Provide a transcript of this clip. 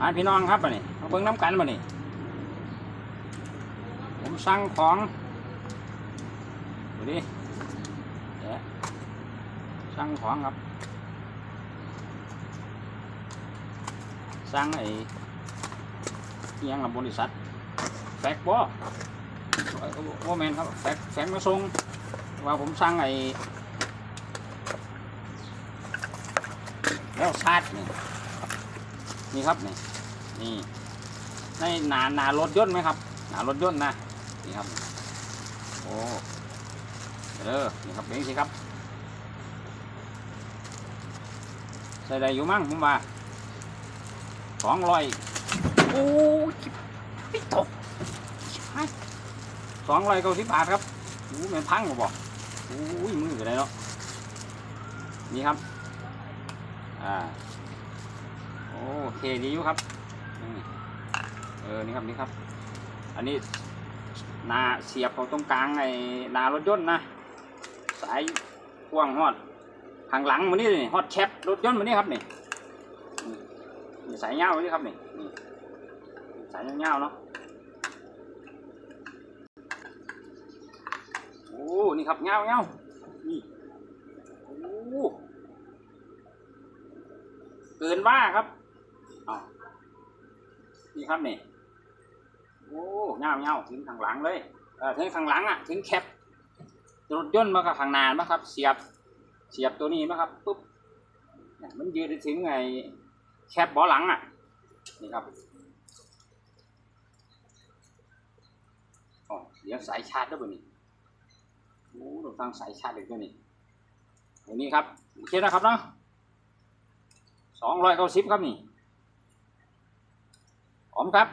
อ่าพี่น้องครับมานี่มาเบิ่งน้ำกันมานี่ผมสั่งของดูดิเดี๋ยวสั่งของครับ สั่งไอ้ยังละบริษัท แฟกบ่โมแมนครับ แฟกแฟกมาส่งว่าผมสั่งไอ้แล้วชาร์จนี่นี่ครับนี่ นี่ในหนานนารถยนต์ไหมครับ หนารถยนต์นะนี่ครับโอ้เออนี่ครับเป็นสิครับใส่ได้อยู่มั้งผมว่าสองร้อยโอ้ยไม่ตกสองร้อยเก้าสิบบาทครับโอ้แมันพังบ่บอกโอ้ยมืออะไรเนาะนี่ครับอ่าโอ้เทดีอยู่ครับ เออ นี่ครับ นี่ครับ อันนี้นาเสียบเขาตรงกลางไอ้นารถยนต์นะ สายพ่วงฮอดข้างหลังมันนี่ฮอดแคปรถยนต์มันนี่ครับนี่นสายเงานี่ครับนี่นสายเงาๆเนาะโอ้นี่ครับเงาเงานี่โอ้เกินว่าครับเอา นี่ครับนี่โอ้เงาเงาถึงข้างหลังเลยเออถึงข้างหลังอะถึงแคปรถยนต์มากับข้างหน้ามาครับ เสียบเสียบตัวนี้มาครับปุ๊บนี่ยมันยืดไปถึงไงแคปบาะหลังอะนี่ครับอ๋อเดี๋ยวสายชาร์จด้วยป่นี่โอ้เราตั้งสายชาร์จอีกด้วยนี่ตัวนี้ครับโอเคนะครับเนาะสองร้อยเก้าสิบครับนี่ หอมครับ